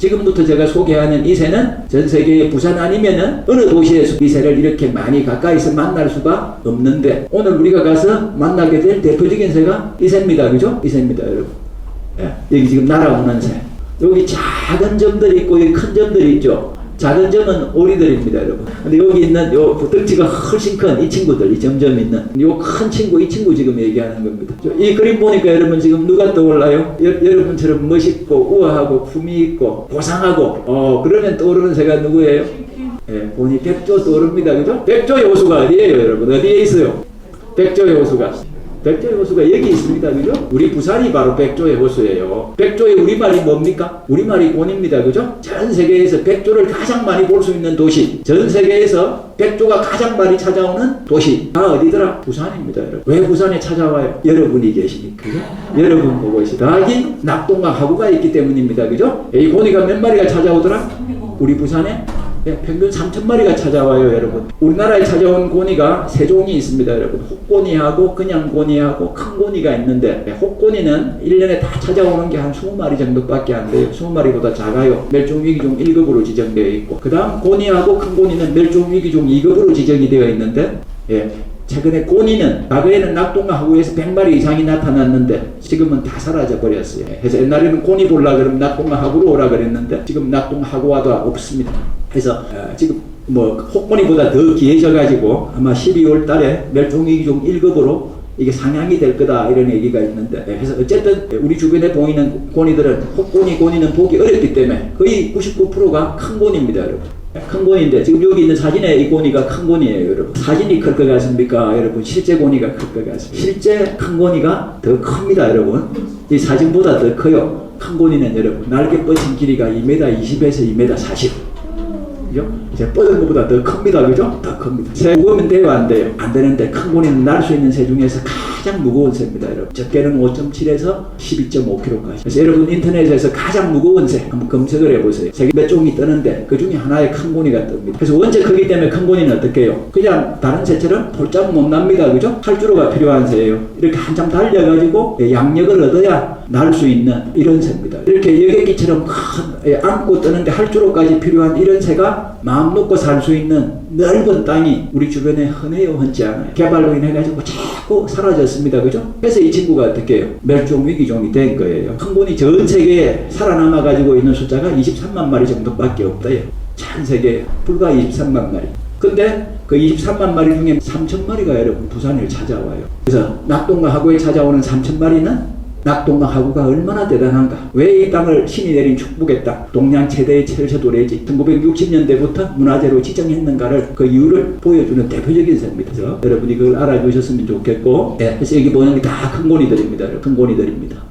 지금부터 제가 소개하는 이 새는 전 세계의 부산 아니면은 어느 도시에서 이 새를 이렇게 많이 가까이서 만날 수가 없는데 오늘 우리가 가서 만나게 될 대표적인 새가 이 새입니다. 그죠? 이 새입니다, 여러분. 예, 여기 지금 날아오는 새. 여기 작은 점들이 있고 여기 큰 점들이 있죠. 작은 점은 오리들입니다, 여러분. 근데 여기 있는 요 덩치가 훨씬 큰 이 친구들, 이 점점 있는 요 큰 친구, 이 친구 지금 얘기하는 겁니다. 저이 그림 보니까 여러분 지금 누가 떠올라요? 여, 여러분처럼 멋있고 우아하고 품위 있고 고상하고 어 그러면 떠오르는 새가 누구예요? 예, 보니 백조 떠오릅니다, 그죠? 백조의 호수가 어디예요, 여러분? 어디에 있어요? 백조의 호수가. 백조의 호수가 여기 있습니다. 그죠? 우리 부산이 바로 백조의 호수예요. 백조의 우리말이 뭡니까? 우리말이 곤입니다. 그죠? 전 세계에서 백조를 가장 많이 볼 수 있는 도시. 전 세계에서 백조가 가장 많이 찾아오는 도시. 다 어디더라? 부산입니다. 여러분. 왜 부산에 찾아와요? 여러분이 계시니까. 그죠? 여러분 보고 있어요. 여기 낙동강 하구가 있기 때문입니다. 그죠? 이 고니가 몇 마리가 찾아오더라? 우리 부산에 예, 평균 3천 마리가 찾아와요, 여러분. 우리나라에 찾아온 고니가 세 종이 있습니다, 여러분. 혹고니하고 그냥 고니하고 큰 고니가 있는데 예, 혹고니는 1년에 다 찾아오는 게 한 20마리 정도밖에 안 돼요. 20마리보다 작아요. 멸종위기종 1급으로 지정되어 있고 그 다음 고니하고 큰 고니는 멸종위기종 2급으로 지정이 되어 있는데 예, 최근에 고니는 과거에는 낙동강 하구에서 100마리 이상이 나타났는데 지금은 다 사라져 버렸어요. 그래서 옛날에는 고니 볼라 그러면 낙동강 하구로 오라 그랬는데 지금 낙동강 하구와도 없습니다. 그래서 어, 지금 뭐 혹고니보다 더 기해져 가지고 아마 12월 달에 멸종위기종 1급으로 이게 상향이 될 거다 이런 얘기가 있는데 예, 그래서 어쨌든 우리 주변에 보이는 고니들은 혹고니 고니는 보기 어렵기 때문에 거의 99%가 큰 고니입니다 여러분. 큰 고니인데 지금 여기 있는 사진에 이 고니가 큰 고니예요 여러분. 사진이 클 것 같습니까 여러분? 실제 고니가 클 것 같습니다 실제 큰 고니가 더 큽니다 여러분. 이 사진보다 더 커요. 큰 고니는 여러분 날개 뻗친 길이가 2m 20에서 2m 40 그죠? 이제 뻗은 것보다 더 큽니다. 그죠? 더 큽니다. 새 무거우면 돼요? 안 돼요? 안 되는데 큰 고니는 날 수 있는 새 중에서 가장 무거운 새입니다. 여러분. 적게는 5.7에서 12.5kg까지. 그래서 여러분 인터넷에서 가장 무거운 새 한번 검색을 해보세요. 세계 몇 종이 뜨는데 그 중에 하나의 큰 고니가 뜹니다. 그래서 원체 크기 때문에 큰 고니는 어떻게 해요? 그냥 다른 새처럼 볼짝 못 납니다. 그죠? 활주로가 필요한 새예요. 이렇게 한참 달려가지고 양력을 얻어야 날 수 있는 이런 새입니다. 이렇게 여객기처럼 큰 예, 안고 뜨는데 활주로까지 필요한 이런 새가 마음 놓고 살 수 있는 넓은 땅이 우리 주변에 흔해요, 흔치 않아요. 개발로 인해 가지고 자꾸 사라졌습니다, 그죠? 그래서 이 친구가 어떻게 해요? 멸종 위기종이 된 거예요. 흥분이 전 세계에 살아남아 가지고 있는 숫자가 23만 마리 정도밖에 없대요. 전 세계에 불과 23만 마리. 근데 그 23만 마리 중에 3천 마리가 여러분 부산을 찾아와요. 그래서 낙동강 하구에 찾아오는 3천 마리는 낙동강 하구가 얼마나 대단한가. 왜 이 땅을 신이 내린 축복의 땅, 동양 최대의 철새도래지 1960년대부터 문화재로 지정했는가를 그 이유를 보여주는 대표적인. 그래서 여러분이 그걸 알아주셨으면 좋겠고, 예, 그래서 여기 보는 게 다 큰 고니들입니다. 큰 고니들입니다.